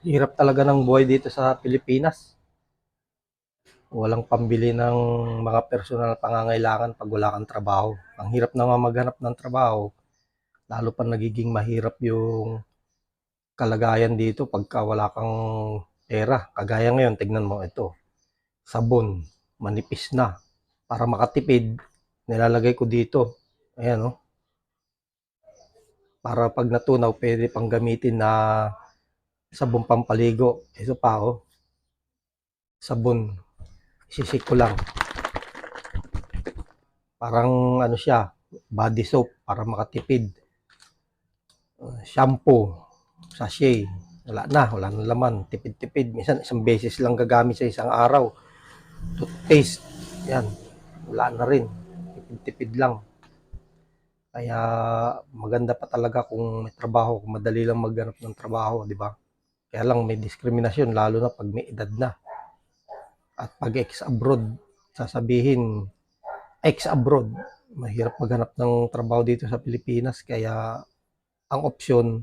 Hirap talaga ng buhay dito sa Pilipinas. Walang pambili ng mga personal pangangailangan pag wala kang trabaho. Ang hirap naman maghanap ng trabaho, lalo pa nagiging mahirap yung kalagayan dito pagka wala kang pera. Kagaya ngayon, tignan mo ito. Sabon, manipis na. Para makatipid, nilalagay ko dito. Ayan oh. Para pag natunaw, pwede pang gamitin na sabon pampaligo. Ito pa oh. Sabon. Isisik ko lang. Parang ano siya, body soap para makatipid. Uh, shampoo, sachet. Wala na, wala na laman. Tipid-tipid. Minsan isang beses lang gagamit sa isang araw. Toothpaste. Yan. Wala na rin. Tipid-tipid lang. Kaya maganda pa talaga kung may trabaho, kung madali lang maghanap ng trabaho, di ba? Kaya lang may diskriminasyon, lalo na pag may edad na. At pag ex-abroad, sasabihin, ex-abroad, mahirap maghanap ng trabaho dito sa Pilipinas. Kaya ang opsyon,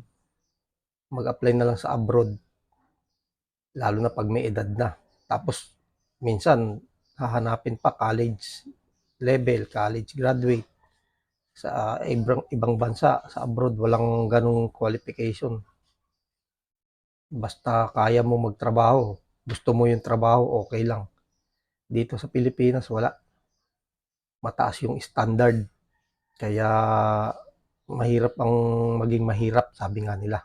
mag-apply na lang sa abroad. Lalo na pag may edad na. Tapos, minsan, hahanapin pa college level, college graduate sa ibang ibang bansa sa abroad walang ganong qualification basta kaya mo magtrabaho gusto mo yung trabaho okay lang. Dito sa Pilipinas wala. Mataas yung standard. Kaya mahirap ang maging mahirap sabi nga nila